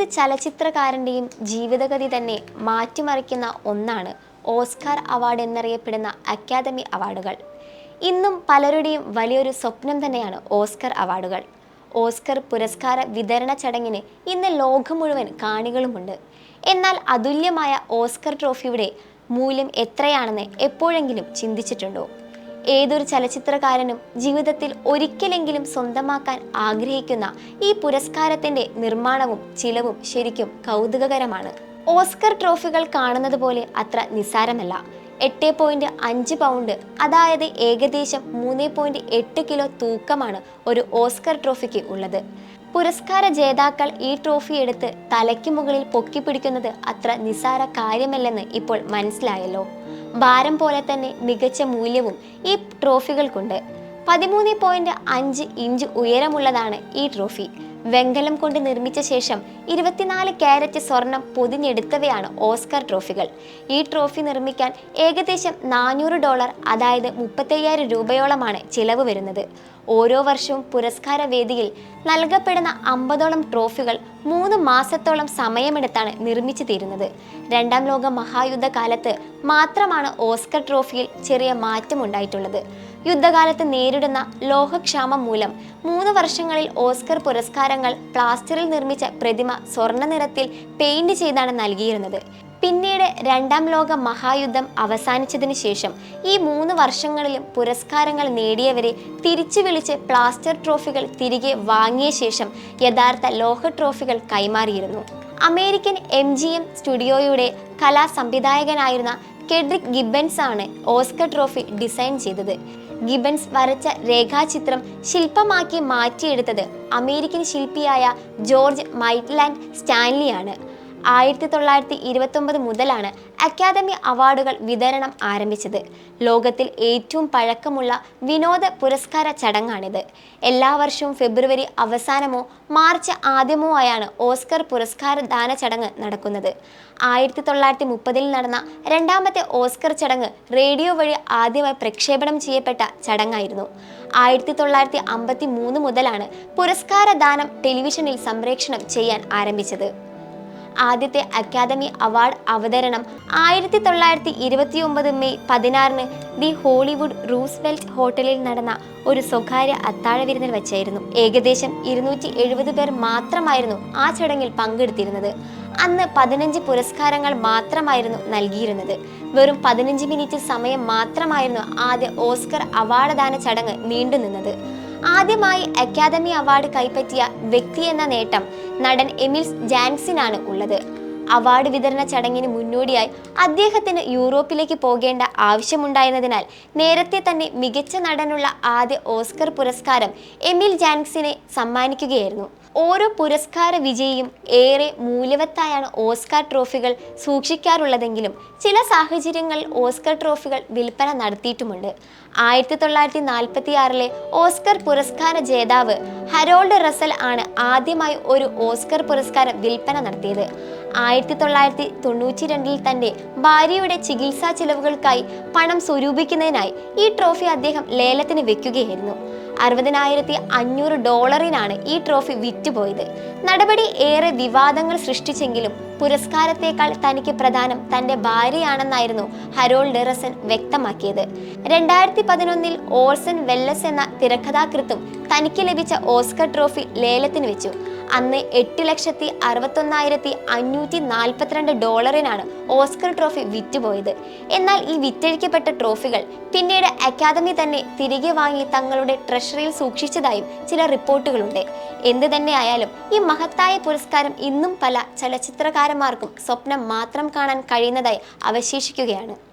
ഏത് ചലച്ചിത്രകാരന്റെയും ജീവിതഗതി തന്നെ മാറ്റിമറിക്കുന്ന ഒന്നാണ് ഓസ്കാർ അവാർഡ് എന്നറിയപ്പെടുന്ന അക്കാദമി അവാർഡുകൾ. ഇന്നും പലരുടെയും വലിയൊരു സ്വപ്നം തന്നെയാണ് ഓസ്കർ അവാർഡുകൾ. ഓസ്കർ പുരസ്കാര വിതരണ ചടങ്ങിന് ഇന്ന് ലോകം മുഴുവൻ കാണികളുമുണ്ട്. എന്നാൽ അതുല്യമായ ഓസ്കർ ട്രോഫിയുടെ മൂല്യം എത്രയാണെന്ന് എപ്പോഴെങ്കിലും ചിന്തിച്ചിട്ടുണ്ടോ? ഏതൊരു ചലച്ചിത്രകാരനും ജീവിതത്തിൽ ഒരിക്കലെങ്കിലും സ്വന്തമാക്കാൻ ആഗ്രഹിക്കുന്ന ഈ പുരസ്കാരത്തിന്റെ നിർമ്മാണവും ചിലവും ശരിക്കും കൗതുകകരമാണ്. ഓസ്കർ ട്രോഫികൾ കാണുന്നത് പോലെ അത്ര നിസ്സാരമല്ല. എട്ട് പോയിന്റ് അഞ്ച് പൗണ്ട് അതായത് ഏകദേശം മൂന്ന് പോയിന്റ് എട്ട് കിലോ തൂക്കമാണ് ഒരു ഓസ്കർ ട്രോഫിക്ക് ഉള്ളത്. പുരസ്കാര ജേതാക്കൾ ഈ ട്രോഫി എടുത്ത് തലയ്ക്ക് മുകളിൽ പൊക്കി പിടിക്കുന്നത് അത്ര നിസാര കാര്യമല്ലെന്ന് ഇപ്പോൾ മനസ്സിലായല്ലോ. ഭാരം പോലെ തന്നെ മികച്ച മൂല്യവും ഈ ട്രോഫികൾക്കുണ്ട്. പതിമൂന്ന് പോയിന്റ് അഞ്ച് ഇഞ്ച് ഉയരമുള്ളതാണ് ഈ ട്രോഫി. വെങ്കലം കൊണ്ട് നിർമ്മിച്ച ശേഷം ഇരുപത്തിനാല് ക്യാരറ്റ് സ്വർണം പൊതിഞ്ഞെടുത്തവയാണ് ഓസ്കർ ട്രോഫികൾ. ഈ ട്രോഫി നിർമ്മിക്കാൻ ഏകദേശം നാനൂറ് ഡോളർ അതായത് മുപ്പത്തയ്യായിരം രൂപയോളമാണ് ചിലവ് വരുന്നത്. ഓരോ വർഷവും പുരസ്കാര വേദിയിൽ നൽകപ്പെടുന്ന അമ്പതോളം ട്രോഫികൾ മൂന്ന് മാസത്തോളം സമയമെടുത്താണ് നിർമ്മിച്ചു തീരുന്നത്. രണ്ടാം ലോക മഹായുദ്ധ കാലത്ത് മാത്രമാണ് ഓസ്കർ ട്രോഫിയിൽ ചെറിയ മാറ്റമുണ്ടായിട്ടുള്ളത്. യുദ്ധകാലത്ത് നേരിടുന്ന ലോഹക്ഷാമം മൂലം മൂന്ന് വർഷങ്ങളിൽ ഓസ്കർ പുരസ്കാരങ്ങൾ പ്ലാസ്റ്ററിൽ നിർമ്മിച്ച പ്രതിമ സ്വർണ നിറത്തിൽ പെയിന്റ് ചെയ്താണ് നൽകിയിരുന്നത്. പിന്നീട് രണ്ടാം ലോക മഹായുദ്ധം അവസാനിച്ചതിനു ശേഷം ഈ മൂന്ന് വർഷങ്ങളിലും പുരസ്കാരങ്ങൾ നേടിയവരെ തിരിച്ചു വിളിച്ച് പ്ലാസ്റ്റർ ട്രോഫികൾ തിരികെ വാങ്ങിയ ശേഷം യഥാർത്ഥ ലോഹ ട്രോഫികൾ കൈമാറിയിരുന്നു. അമേരിക്കൻ എം ജി എം സ്റ്റുഡിയോയുടെ കലാ സംവിധായകനായിരുന്ന കെഡ്രിക് ഗിബൻസ് ആണ് ഓസ്കർ ട്രോഫി ഡിസൈൻ ചെയ്തത്. ഗിബൻസ് വരച്ച രേഖാചിത്രം ശില്പമാക്കി മാറ്റിയെടുത്തത് അമേരിക്കൻ ശില്പിയായ ജോർജ് മൈറ്റ്ലാൻഡ് സ്റ്റാൻലിയാണ്. ആയിരത്തി തൊള്ളായിരത്തി ഇരുപത്തൊമ്പത് മുതലാണ് അക്കാദമി അവാർഡുകൾ വിതരണം ആരംഭിച്ചത്. ലോകത്തിൽ ഏറ്റവും പഴക്കമുള്ള വിനോദ പുരസ്കാര ചടങ്ങാണിത്. എല്ലാ വർഷവും ഫെബ്രുവരി അവസാനമോ മാർച്ച് ആദ്യമോ ആയാണ് ഓസ്കർ പുരസ്കാര ദാന ചടങ്ങ് നടക്കുന്നത്. ആയിരത്തി തൊള്ളായിരത്തി മുപ്പതിൽ നടന്ന രണ്ടാമത്തെ ഓസ്കർ ചടങ്ങ് റേഡിയോ വഴി ആദ്യമായി പ്രക്ഷേപണം ചെയ്യപ്പെട്ട ചടങ്ങായിരുന്നു. ആയിരത്തി തൊള്ളായിരത്തി അമ്പത്തി മൂന്ന് മുതലാണ് പുരസ്കാര ദാനം ടെലിവിഷനിൽ സംപ്രേക്ഷണം ചെയ്യാൻ ആരംഭിച്ചത്. ആദ്യത്തെ അക്കാദമി അവാർഡ് അവതരണം ആയിരത്തി തൊള്ളായിരത്തി ഇരുപത്തി ഒമ്പത് മെയ് പതിനാറിന് ദി ഹോളിവുഡ് റൂസ്വെൽറ്റ് ഹോട്ടലിൽ നടന്ന ഒരു സ്വകാര്യ അത്താഴ വിരുന്നിൽ വെച്ചായിരുന്നു. ഏകദേശം ഇരുന്നൂറ്റി എഴുപത് പേർ മാത്രമായിരുന്നു ആ ചടങ്ങിൽ പങ്കെടുത്തിരുന്നത്. അന്ന് പതിനഞ്ച് പുരസ്കാരങ്ങൾ മാത്രമായിരുന്നു നൽകിയിരുന്നത്. വെറും പതിനഞ്ച് മിനിറ്റ് സമയം മാത്രമായിരുന്നു ആദ്യ ഓസ്കർ അവാർഡ് ദാന ചടങ്ങ് നീണ്ടുനിന്നത്. ആദ്യമായി അക്കാദമി അവാർഡ് കൈപ്പറ്റിയ വ്യക്തി എന്ന നേട്ടം നടൻ എമിൽസ് ജാൻസിനാണ് ഉള്ളത്. അവാർഡ് വിതരണ ചടങ്ങിന് മുന്നോടിയായി അദ്ദേഹത്തിന് യൂറോപ്പിലേക്ക് പോകേണ്ട ആവശ്യമുണ്ടായിരുന്നതിനാൽ നേരത്തെ തന്നെ മികച്ച നടനുള്ള ആദ്യ ഓസ്കർ പുരസ്കാരം എമിൽ ജാൻസിനെ സമ്മാനിക്കുകയായിരുന്നു. ഓരോ പുരസ്കാര വിജയിയും ഏറെ മൂല്യവത്തായാണ് ഓസ്കാർ ട്രോഫികൾ സൂക്ഷിക്കാറുള്ളതെങ്കിലും ചില സാഹചര്യങ്ങളിൽ ഓസ്കർ ട്രോഫികൾ വിൽപ്പന നടത്തിയിട്ടുമുണ്ട്. ആയിരത്തി തൊള്ളായിരത്തി നാൽപ്പത്തി ആറിലെ ഓസ്കർ പുരസ്കാര ജേതാവ് ഹരോൾഡ് റസൽ ആണ് ആദ്യമായി ഒരു ഓസ്കർ പുരസ്കാരം വിൽപ്പന നടത്തിയത്. ആയിരത്തി തൊള്ളായിരത്തി തൊണ്ണൂറ്റി രണ്ടിൽ തന്റെ ഭാര്യയുടെ ചികിത്സാ ചിലവുകൾക്കായി പണം സ്വരൂപിക്കുന്നതിനായി ഈ ട്രോഫി അദ്ദേഹം ലേലത്തിന് വെക്കുകയായിരുന്നു. അറുപതിനായിരത്തി അഞ്ഞൂറ് ഡോളറിനാണ് ഈ ട്രോഫി വിറ്റുപോയത്. നടപടി ഏറെ വിവാദങ്ങൾ സൃഷ്ടിച്ചെങ്കിലും പുരസ്കാരത്തേക്കാൾ തനിക്ക് പ്രധാനം തന്റെ ഭാര്യയാണെന്നായിരുന്നു ഹരോൾഡ് റസൻ വ്യക്തമാക്കിയത്. രണ്ടായിരത്തി പതിനൊന്നിൽ ഓൾസൺ വെല്ലസ് എന്ന തിരക്കഥാകൃത്തും തനിക്ക് ലഭിച്ച ഓസ്കർ ട്രോഫി ലേലത്തിന് വെച്ചു. അന്ന് എട്ട് ലക്ഷത്തി അറുപത്തൊന്നായിരത്തി അഞ്ഞൂറ്റി നാൽപ്പത്തിരണ്ട് ഡോളറിനാണ് ഓസ്കർ ട്രോഫി വിറ്റുപോയത്. എന്നാൽ ഈ വിറ്റഴിക്കപ്പെട്ട ട്രോഫികൾ പിന്നീട് അക്കാദമി തന്നെ തിരികെ വാങ്ങി തങ്ങളുടെ ട്രഷറിയിൽ സൂക്ഷിച്ചതായും ചില റിപ്പോർട്ടുകളുണ്ട്. എന്തു തന്നെയായാലും ഈ മഹത്തായ പുരസ്കാരം ഇന്നും പല ചലച്ചിത്രകാരന്മാർക്കും സ്വപ്നം മാത്രം കാണാൻ കഴിയുന്നതായി അവശേഷിക്കുകയാണ്.